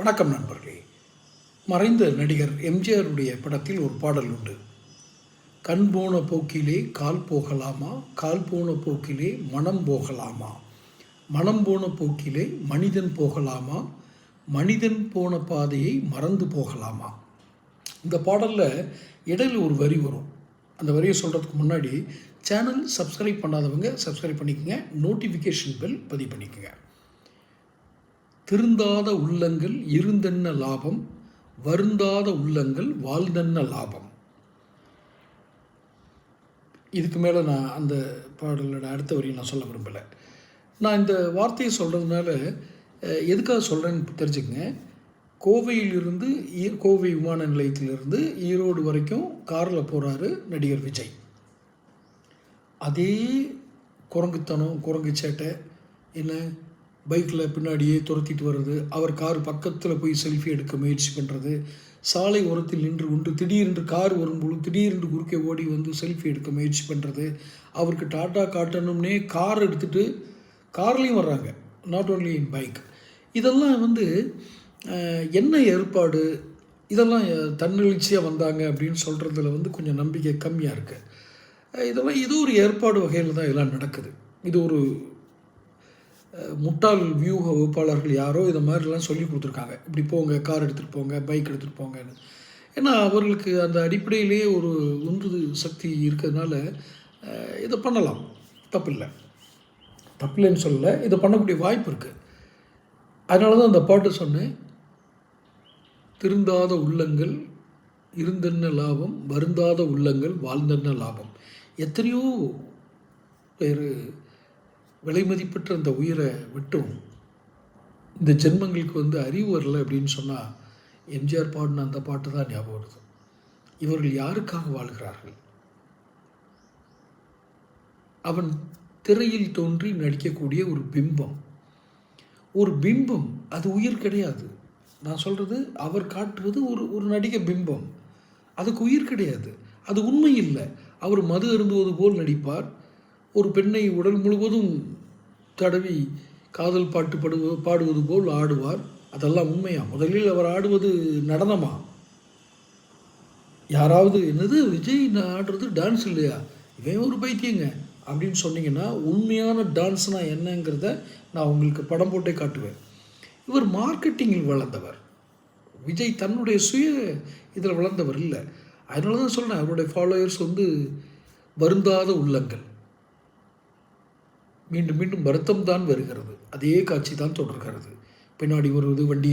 வணக்கம் நண்பர்களே. மறைந்த நடிகர் எம்ஜிஆருடைய படத்தில் ஒரு பாடல் உண்டு. கண் போன போக்கிலே கால் போகலாமா? கால் போன போக்கிலே மனம் போகலாமா? மனம் போன போக்கிலே மனிதன் போகலாமா? மனிதன் போன பாதையை மறந்து போகலாமா? இந்த பாடலில் இடையில ஒரு வரி வரும். அந்த வரியை சொல்கிறதுக்கு முன்னாடி சேனல் சப்ஸ்கிரைப் பண்ணாதவங்க சப்ஸ்கிரைப் பண்ணிக்கோங்க. நோட்டிஃபிகேஷன் பெல் பதிவு பண்ணிக்கோங்க. திருந்தாத உள்ளங்கள் இருந்தென்ன லாபம்? வருந்தாத உள்ளங்கள் வாழ்ந்தென்ன லாபம்? இதுக்கு மேலே நான் அந்த பாடலோட அடுத்த வரையும் நான் சொல்ல விரும்பலை. நான் இந்த வார்த்தையை சொல்கிறதுனால எதுக்காக சொல்கிறேன்னு தெரிஞ்சுக்கங்க. கோவையிலிருந்து கோவை விமான நிலையத்திலிருந்து ஈரோடு வரைக்கும் காரில் போகிறாரு நடிகர் விஜய். அதே குரங்குத்தனம் குரங்கு சேட்டை என்ன? பைக்கில் பின்னாடியே துரத்திட்டு வர்றது அவர் கார் பக்கத்தில் போய் செல்ஃபி எடுக்க முயற்சி பண்ணுறது சாலை ஓரத்தில் நின்று கொண்டு திடீரென்று கார் வரும்பொழுது திடீரென்று குறுக்கே ஓடி வந்து செல்ஃபி எடுக்க முயற்சி பண்ணுறது அவருக்கு டாட்டா காட்டணும்னே கார் எடுத்துகிட்டு கார்லேயும் வர்றாங்க. நாட் ஓன்லி இன் பைக் இதெல்லாம் வந்து என்ன ஏற்பாடு? இதெல்லாம் தன்னெழுச்சியாக வந்தாங்க அப்படின்னு சொல்கிறதுல வந்து கொஞ்சம் நம்பிக்கை கம்மியாக இருக்குது இதெல்லாம் இது ஒரு ஏற்பாடு வகையில் தான் இதெல்லாம் நடக்குது. இது ஒரு முட்டாள் வியூக வகுப்பாளர்கள் யாரோ இதை மாதிரிலாம் சொல்லி கொடுத்துருக்காங்க. இப்படி போங்க கார் எடுத்துகிட்டு போங்க பைக் எடுத்துகிட்டு போங்கன்னு. ஏன்னா அவர்களுக்கு அந்த அடிப்படையிலேயே ஒரு உந்து சக்தி இருக்கிறதுனால இதை பண்ணலாம். தப்பில்லை. தப்பில்லைன்னு சொல்லலை இதை பண்ணக்கூடிய வாய்ப்பு இருக்குது அதனால தான் அந்த பாட்டு சொன்னேன். திருந்தாத உள்ளங்கள் இருந்தென்ன லாபம் வருந்தாத உள்ளங்கள் வாழ்ந்தென்ன லாபம். எத்தனையோ பேர் விலைமதிப்பற்ற அந்த உயிரை விட்டும். இந்த ஜென்மங்களுக்கு வந்து அறிவு வரல அப்படின்னு சொன்னால் எம்ஜிஆர் பாடின அந்த பாட்டு தான் ஞாபகம் வருது. இவர்கள் யாருக்காக வாழ்கிறார்கள்? அவன் திரையில் தோன்றி நடிக்கக்கூடிய ஒரு பிம்பம். ஒரு பிம்பம் அது உயிர் கிடையாது. நான் சொல்கிறது அவர் காட்டுவது ஒரு ஒரு நடிக பிம்பம். அதுக்கு உயிர் கிடையாது. அது உண்மை இல்லை. அவர் மது அருந்துவது போல் நடிப்பார். ஒரு பெண்ணை உடல் முழுவதும் தடவி காதல் பாட்டு படுவது பாடுவது போல் ஆடுவார். அதெல்லாம் உண்மையா? முதலில் அவர் ஆடுவது நடனமா? யாராவது என்னது விஜய் நான் ஆடுறது டான்ஸ் இல்லையா? இவன் ஒரு பைத்தியங்க. அப்படின்னு சொன்னீங்கன்னா உண்மையான டான்ஸ்னால் என்னங்கிறத நான் உங்களுக்கு படம் போட்டே காட்டுவேன். இவர் மார்க்கெட்டிங்கில் வளர்ந்தவர். விஜய் தன்னுடைய சுய இதில் வளர்ந்தவர் இல்லை. அதனால தான் சொல்கிறேன் அவருடைய ஃபாலோயர்ஸ் வந்து வருந்தாத உள்ளங்கள். மீண்டும் மீண்டும் வருத்தம் தான் வருகிறது. அதே காட்சி தான் தொடர்கிறது. பின்னாடி வருவது வண்டி